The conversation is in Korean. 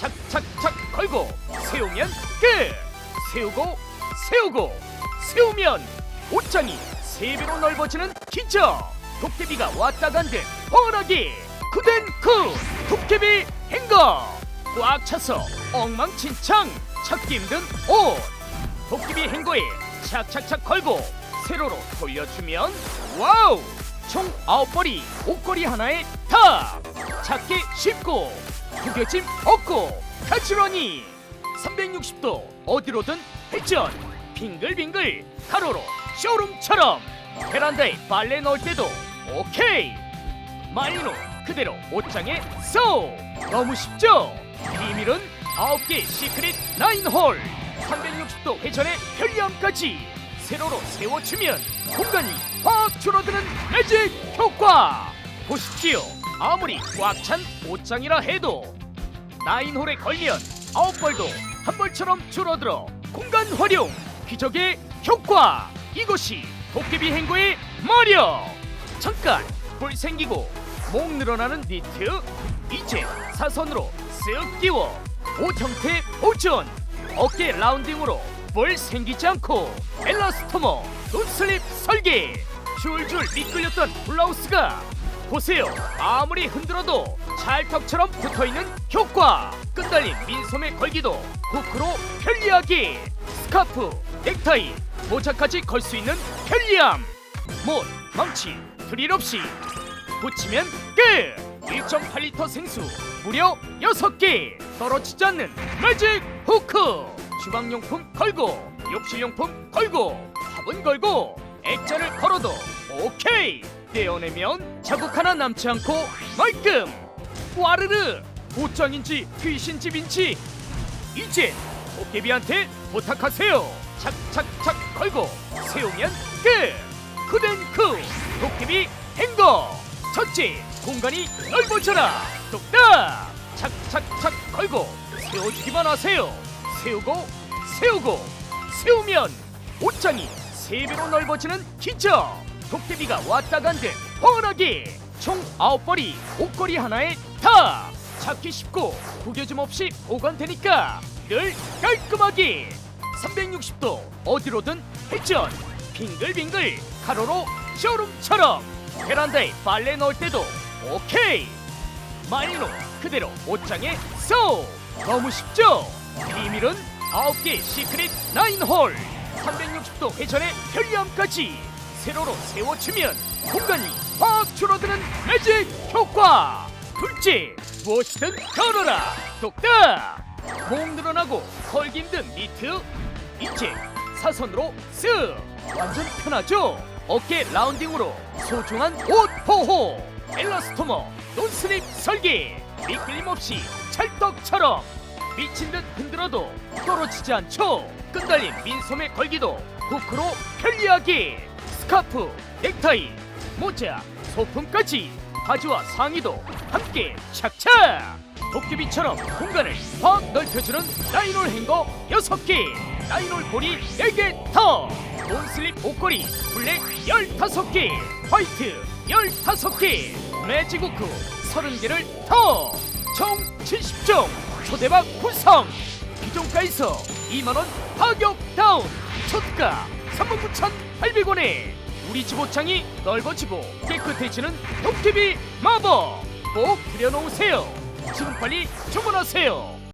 착착착 걸고 세우면 끝. 세우고 세우고 세우면 옷장이 세 배로 넓어지는 기적. 도깨비가 왔다 간듯 뻔하게 그댄 그 도깨비 행거. 꽉 차서 엉망진창 찾기 힘든 옷. 도깨비 행거에 착착착 걸고 세로로 돌려주면 와우. 총 아홉 벌이 옷걸이 하나에 다. 찾기 쉽고 구겨짐 없고 가지런히 360도 어디로든 회전 빙글빙글 가로로 쇼룸처럼 베란다에 빨래 넣을 때도 오케이. 마이노 그대로 옷장에 쏙 너무 쉽죠? 비밀은 9개 시크릿 9홀. 360도 회전의 편리함까지 세로로 세워주면 공간이 확 줄어드는 매직 효과. 보십시오 아무리 꽉 찬 옷장이라 해도 9홀에 걸면 9벌도 한 벌처럼 줄어들어 공간 활용 기적의 효과. 이것이 도깨비 행거의 마력 잠깐 뿔 생기고 목 늘어나는 니트 이제 사선으로 쓱 끼워 옷 형태 보존. 어깨 라운딩으로 뿔 생기지 않고 엘라스토머 논슬립 설계. 줄줄 미끌렸던 블라우스가 보세요. 아무리 흔들어도 찰떡처럼 붙어있는 효과. 끈달린 민소매 걸기도 후크로 편리하게 스카프 넥타이 모자까지 걸 수 있는 편리함. 못 망치 드릴 없이. 붙이면 끝! 1.8리터 생수 무려 6개. 떨어지지 않는 매직 후크. 주방용품 걸고 욕실용품 걸고 밥은 걸고 액자를 걸어도 오케이 떼어내면 자국 하나 남지 않고 말끔. 와르르 옷장인지 귀신집인지 이제 도깨비한테 부탁하세요. 착착착 걸고 세우면 끝. 그댄그 도깨비 행거. 첫째 공간이 넓어져라. 뚝딱. 착착착 걸고 세워주기만 하세요. 세우고 세우고. 세우면 옷장이 세 배로 넓어지는 기적 도깨비가 왔다 간 듯 뻔하게 총 아홉 벌이 옷걸이 하나에 다! 찾기 쉽고 구겨짐 없이 보관되니까 늘 깔끔하게! 360도 어디로든 회전! 빙글빙글 가로로 쇼룸처럼! 베란다에 빨래 넣을 때도 오케이! 마이노 그대로 옷장에 쏙 너무 쉽죠? 비밀은 9개 시크릿 9홀! 360도 회전의 편리함까지 세로로 세워주면 공간이 확 줄어드는 매직 효과. 둘째 무엇이든 걸어라. 똑딱 목 늘어나고 걸기 힘든 니트. 이제 사선으로 쓱! 완전 편하죠? 어깨 라운딩으로 소중한 옷 보호! 엘라스토머 논슬립 설계! 미끌림 없이 찰떡처럼! 미친 듯 흔들어도 떨어지지 않죠? 끈달린 민소매 걸기도 후크로 편리하게 스카프 넥타이 모자 소품까지 바지와 상의도 함께 착착! 도깨비처럼 공간을 확 넓혀주는 라이놀 행거 6개! 라이놀 볼이 4개 더! 논슬립 옷걸이 블랙 15개! 화이트 15개! 매직 우크 30개를 더총 70종 초대박 구성! 기존가에서 2만원 가격 다운! 초가 39,800원에 우리 집 옷장이 넓어지고 깨끗해지는 도깨비 마법 꼭 들여놓으세요. 지금 빨리 주문하세요